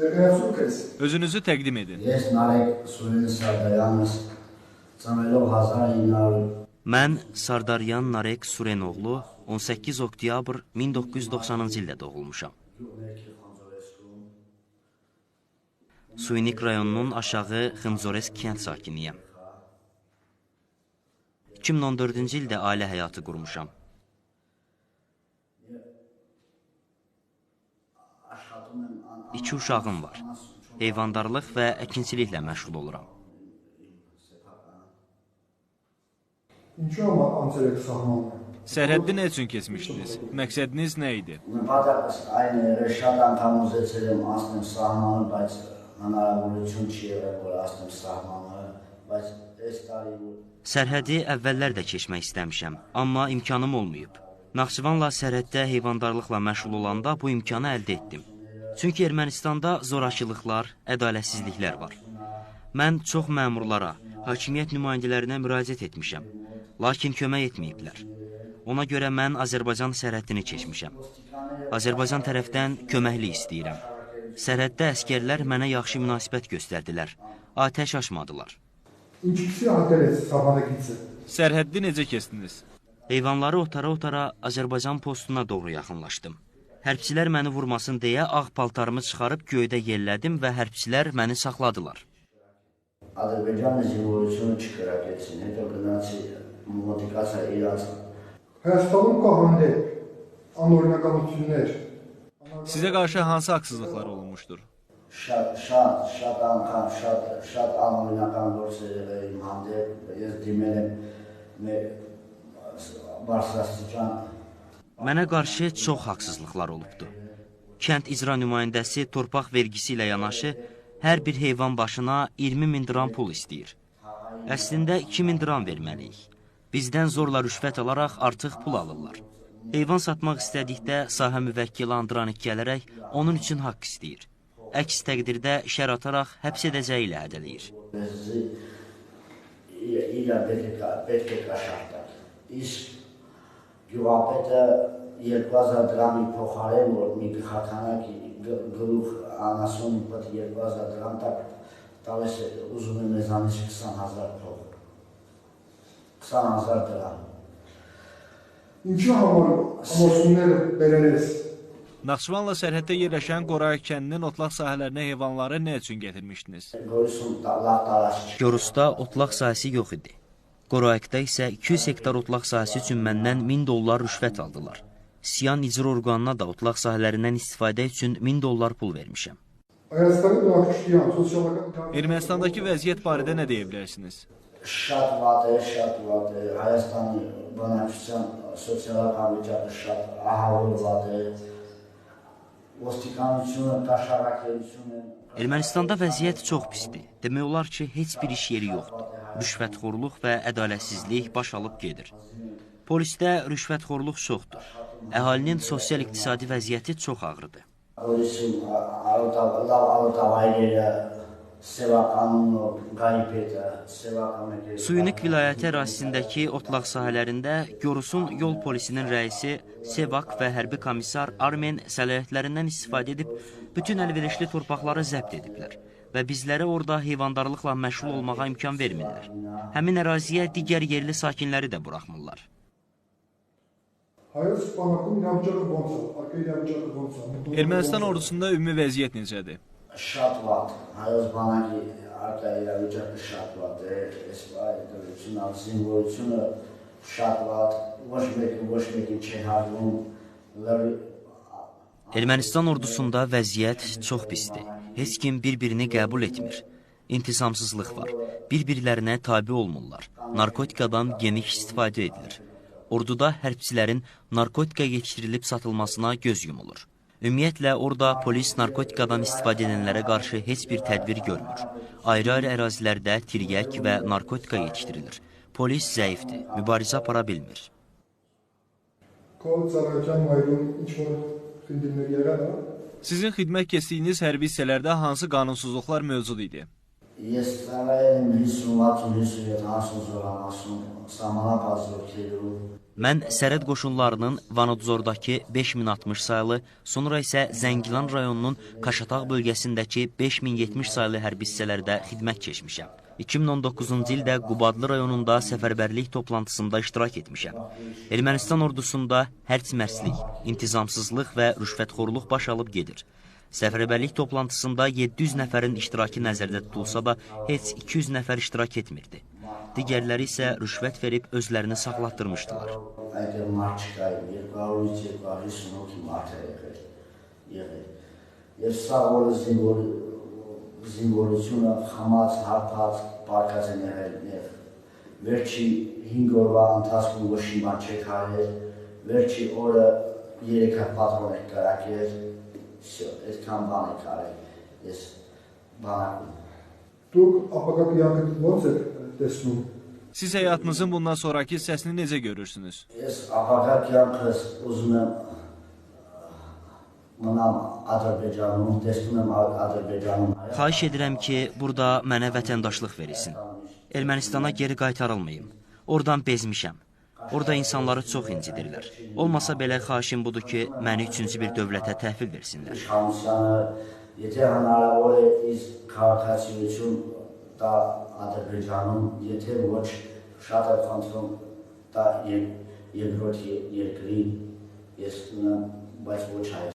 Özünüzü təqdim edin. Mən Sardaryan Narek Surenoğlu 18 oktyabr 1990-cı ildə doğulmuşam. Suinik rayonunun aşağı Xımzores kənd sakiniyəm. 2014-cü ildə ailə həyatı qurmuşam. İki uşağım var. Heyvandarlıq və əkinçiliklə məşğul oluram. Sərhəddi nə üçün keçmişdiniz? Məqsədiniz nə idi? Sərhədi əvvəllər də keçmək istəmişəm, amma imkanım olmayıb. Naxçıvanla sərhəddə heyvandarlıqla məşğul olanda bu imkanı əldə etdim. Çünki Ermənistanda zorakılıqlar, ədalətsizliklər var. Mən çox məmurlara, hakimiyyət nümayəndələrinə müraciət etmişəm, lakin kömək etməyiblər. Ona görə mən Azərbaycan sərhəddini keçmişəm. Azərbaycan tərəfdən köməkli istəyirəm. Sərhəddə əskərlər mənə yaxşı münasibət göstərdilər. Atəş açmadılar. İkisi adres Sabana gitsin. Sərhəddi necə kestiniz? Heyvanları otara-otara Azərbaycan postuna doğru yaxınlaşdım. Hərbçilər məni vurmasın deyə ağ paltarımı çıxarıb göydə yellədim və hərbçilər məni saxladılar. Azərbaycan zəvurusunu çıxaraq etsin, только нас модификация İransı. Hərstolun qohundi, anurna qamutçunlar. Sizə qarşı hansı haqsızlıqlar olunmuşdur? Şad, şad, şad anqam, şad, şad anurna qamutçu imamdır, deməli, varsastıcan, Mənə qarşı çox haqsızlıqlar olubdu. Kənd icra nümayəndəsi torpaq vergisi ilə yanaşı hər bir heyvan başına 20 min dram pul istəyir. Əslində 2 min dram verməliyik. Bizdən zorla rüşvət alaraq artıq pul alırlar. Heyvan satmaq istədikdə sahə müvəkkili Andranik gələrək onun üçün haqq istəyir. Əks təqdirdə şər ataraq həbs edəcəyi ilə hədələyir. İlə, ilə, belə, belə, belə, belə, belə, belə, belə, գյուղապետը 2000 դրամի փոխարեն որ մի գլխականակի գ- գլուխ անասունի պետք 2000 դրամ տակ տալիս է ուզում է մեզանից 20000 փող։ 20000 դրամ։ Ինչու համար ամուսնուները բերել ես։ Naxçıvanla sərhəddə yerləşən Qoray kəndinin otlaq sahələrinə heyvanları nə üçün gətirmişdiniz? Գորիսում լավ տարած չի։ Gorusda otlaq sahəsi yox idi. Qorayqda isə 200 hektar otlaq sahəsi üçün məndən 1000 dollar rüşvət aldılar. Siyan icra orqanına da otlaq sahələrindən istifadə üçün 1000 dollar pul vermişəm. Ermənistandakı vəziyyət barədə nə deyə bilərsiniz? Şad vadı, şad vadı, Hayastan, Banakşan, sosial ekonomikada şad, ahavul vadı, Vostikan üçün, Taşarak üçün. Ermənistanda vəziyyət çox pisdir. Demək olar ki, heç bir iş yeri yoxdur rüşvətxorluq və ədalətsizlik baş alıb gedir. Polisdə rüşvətxorluq çoxdur. Əhalinin sosial-iqtisadi vəziyyəti çox ağırdır. Suyunik vilayəti ərazisindəki otlaq sahələrində Yorusun yol polisinin rəisi Sevak və hərbi komissar Armen səlahiyyətlərindən istifadə edib bütün əlverişli torpaqları zəbt ediblər və bizlərə orada heyvandarlıqla məşğul olmağa imkan vermirlər. Həmin əraziyə digər yerli sakinləri də buraxmırlar. Ermənistan ordusunda ümumi vəziyyət necədir? Şatvat, hayız bana ki, arkaya yücək bir şatvat, İsrail dövüçün, azim dövüçün, şatvat, vəşməkin, vəşməkin, çeharlın, Ermənistan ordusunda vəziyyət çox pisdir. Heç kim bir-birini qəbul etmir. İntisamsızlıq var. Bir-birlərinə tabi olmurlar. Narkotikadan geniş istifadə edilir. Orduda hərbçilərin narkotika yetişdirilib satılmasına göz yumulur. Ümumiyyətlə, orada polis narkotikadan istifadə edənlərə qarşı heç bir tədbir görmür. Ayrı-ayrı ərazilərdə tiryək və narkotika yetişdirilir. Polis zəifdir, mübarizə apara bilmir. Kol zararkən maydun içmur xindimlər yerə da Sizin xidmət keçdiyiniz hərbi hissələrdə hansı qanunsuzluqlar mövcud idi? jest travailem hissulat hissuya nasıl zoramasın samana bazı keliru. Mən Sərəd qoşunlarının Vanodzordakı 5060 saylı, sonra isə Zəngilan rayonunun Kaşataq bölgəsindəki 5070 saylı hərbi hissələrdə xidmət keçmişəm. 2019-cu ildə Qubadlı rayonunda səfərbərlik toplantısında iştirak etmişəm. Ermənistan ordusunda hərc mərslik, intizamsızlıq və rüşvətxorluq baş alıb gedir. Səfərbərlik toplantısında 700 nəfərin iştirakı nəzərdə tutulsa da, heç 200 nəfər iştirak etmirdi. Digərləri isə rüşvət verib özlərini saxlatdırmışdılar. Այդ մարդ չկային, 200-ից 250 հոգի մարդ է եղել։ եղել։ Եվ սա որը զինվոր զինվորությունը խմած, հարբած, պարկած են եղել եւ վերջի 5 օրվա ընթացքում ոչ մի բան չեք արել, վերջի օրը 3 հատ պատրոն եք կրակել, всё, այդքան բան եք արել։ Ես բանակում Դուք ապագա կյանքը ո՞նց եք տեսնում։ Siz həyatınızın bundan sonrakı hissəsini necə görürsünüz? Ես ապագա կյանքս ուզում եմ մնամ Ադրբեջանում, տեսնում եմ Ա- Ադրբեջանում Xahiş edirəm ki, burada mənə vətəndaşlıq verilsin. Ermənistana geri qaytarılmayım. Oradan bezmişəm. Orada insanları çox incidirlər. Olmasa belə xahişim budur ki, məni üçüncü bir dövlətə təhvil versinlər. իշխանությանը, եթե հնարավոր է իս քաղաքացիություն տա Ադրբեջանում, եթե ոչ շատ է խնդրում տա եր- երկրորդ ե- երկրի ես ունեմ, բայց ոչ հայ